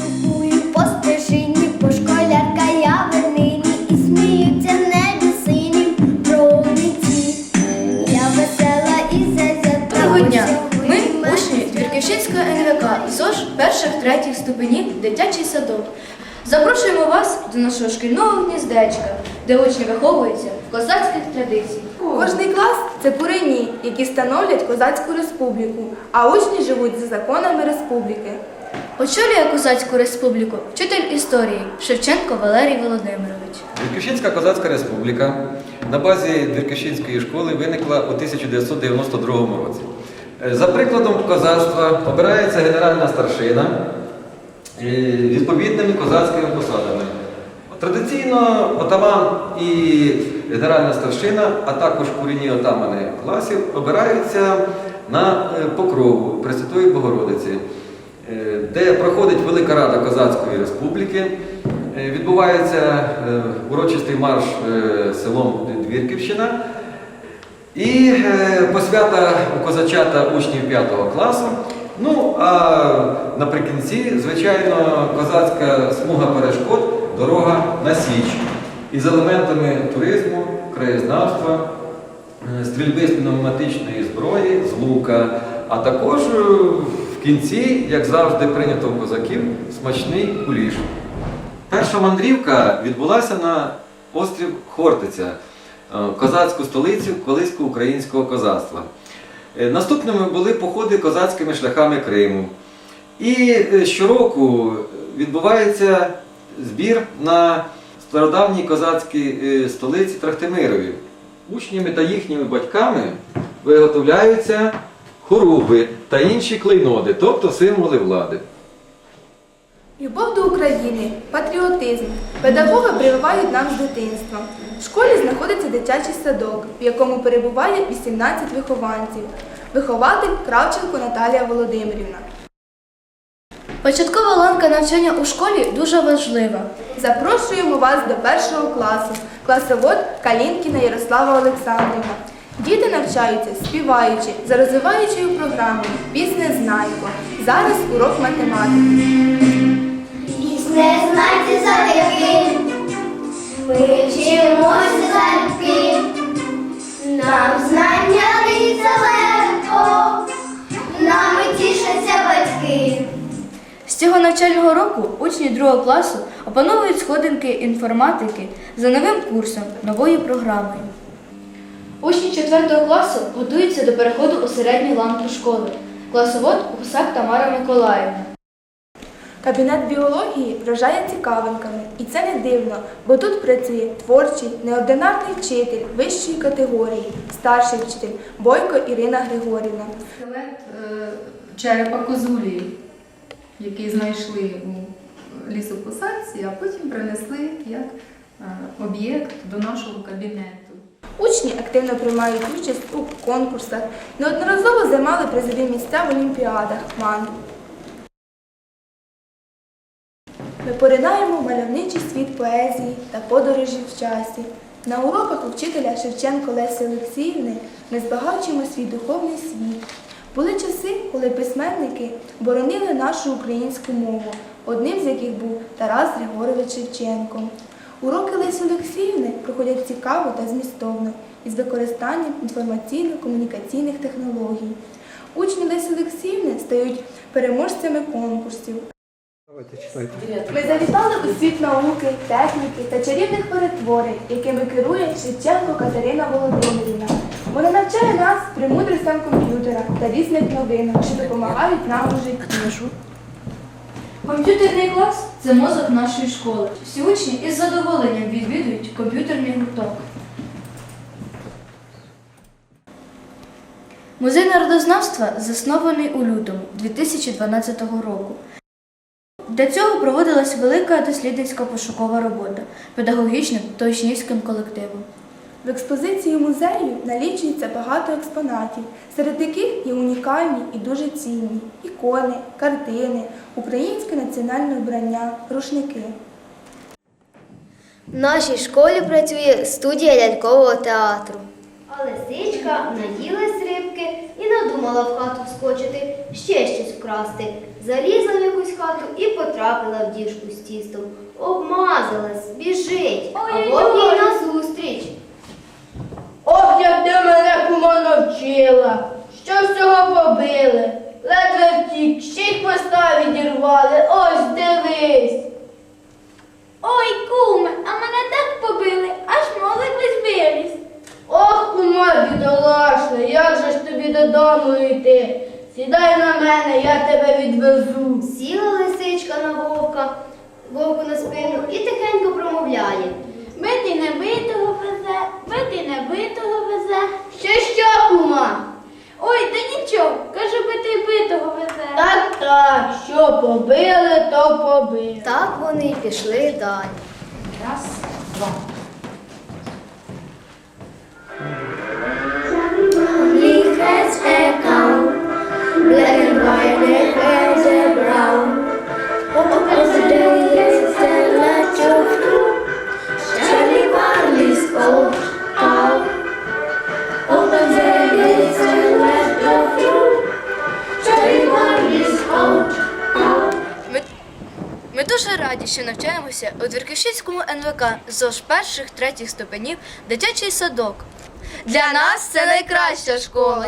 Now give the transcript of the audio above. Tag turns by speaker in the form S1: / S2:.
S1: Ступую по стежині, по школярка я вернині, і сміються в небі. Я весела і зазята.
S2: Ми учні Двірківщинської НВК ЗОЖ перших третіх ступенів дитячий садок. Запрошуємо вас до нашого шкільного гніздечка, де учні виховуються в козацьких традиціях.
S3: Кожний клас це курені, які становлять козацьку республіку, а учні живуть за законами республіки.
S2: Очолює Козацьку республіку вчитель історії Шевченко Валерій Володимирович.
S4: Двірківщинська козацька республіка на базі Двірківщинської школи виникла у 1992 році. Е, За прикладом козацтва обирається генеральна старшина е, відповідними козацькими посадами. Традиційно отаман і генеральна старшина, а також курінні отамани класів обираються на е, покрову Пресвятої Богородиці, Велика Рада Козацької Республіки. Е, Відбувається е, урочистий марш е, селом Двірківщина. І посвята у козачата учнів 5 класу. Ну, а наприкінці, звичайно, козацька смуга перешкод, дорога на Січ. Із елементами туризму, краєзнавства, стрільби з пневматичної зброї, з лука, а також в кінці, як завжди прийнято у козаків, смачний куліш. Перша мандрівка відбулася на острів Хортиця, е, козацьку столицю колиського українського козацтва. Е, Наступними були походи козацькими шляхами Криму. І е, щороку відбувається збір на стародавній козацькій столиці Трахтимирові. Учнями та їхніми батьками виготовляються хоругви та інші клейноди, тобто символи влади.
S3: Любов до України, патріотизм. Педагоги прививають нам з дитинства. В школі знаходиться дитячий садок, в якому перебуває 18 вихованців. Вихователь Кравченко Наталія Володимирівна.
S2: Початкова ланка навчання у школі дуже важлива.
S3: Запрошуємо вас до першого класу. Класовод Калінкіна Ярослава Олександрівна. Діти навчаються співаючи за розвиваючою програмою Пізнезнайко. Зараз урок математики.
S1: Не знайте за яким, ми вчимося залюбки, нам знання дається легко, нами тішаться батьки.
S2: З цього навчального року учні другого класу опановують сходинки інформатики за новим курсом, новою програмою. Учні 4 класу готуються до переходу у середню ланку школи. Класовод Гусак Тамара Миколаївна.
S3: Кабінет біології вражає цікавинками, і це не дивно, бо тут працює творчий, неординарний вчитель вищої категорії, старший вчитель Бойко Ірина Григорівна.
S5: Скелет е, черепа козулі, який знайшли у лісопосадці, а потім принесли як е, об'єкт до нашого кабінету.
S3: Учні активно приймають участь у конкурсах, неодноразово займали призові місця в олімпіадах МАН. Ми поринаємо в мальовничий світ поезії та подорожі в часі. На уроках у вчителя Шевченко Лесі Олексіївни ми збагачуємо свій духовний світ. Були часи, коли письменники боронили нашу українську мову, одним з яких був Тарас Григорович Шевченко. Уроки Лесі Олексіївни проходять цікаво та змістовно із використанням інформаційно-комунікаційних технологій. Учні Лесі Олексіївни стають переможцями конкурсів. Ми завітали у світ науки, техніки та чарівних перетворень, якими керує Шевченко Катерина Володимирівна. Вона навчає нас премудростям комп'ютера та різних новинок, що допомагають нам у житті.
S2: Комп'ютерний клас це мозок нашої школи. Всі учні із задоволенням відвідують комп'ютерний гурток. Музей народознавства заснований у лютому 2012 року. Для цього проводилась велика дослідницька пошукова робота педагогічним та учнівським колективом.
S3: В експозиції музею налічується багато експонатів, серед яких є унікальні і дуже цінні ікони, картини, українське національне вбрання, рушники.
S6: В нашій школі працює студія лялькового театру.
S1: А лисичка наїлась рибки і надумала в хату вскочити, ще щось вкрасти.
S6: Залізла в якусь хату і потрапила в діжку з тістом. Обмазалась, біжить, а Бог їй назустріч.
S7: Як ти мене кума навчила, що всього побили, ледве втік, ще й хвоста відірвали, ось дивись.
S1: Ой, куме, а мене так побили, аж мозок весь виліз.
S7: Ох, кума бідолашна, як же ж тобі додому йти? Сідай на мене, я тебе відвезу.
S6: Сіла лисичка на вовка, вовку на спину і тихенько промовляє.
S1: Бити не битого везе, бити не битого везе.
S7: Що що, кума?
S1: Ой, та нічого, кажу, бити битого везе.
S7: Так, так, що побили, то побили.
S6: Так вони й пішли далі.
S1: He
S2: дуже раді, що навчаємося у Двірківщицькому НВК ЗОЖ перших третіх ступенів дитячий садок. Для нас це найкраща школа.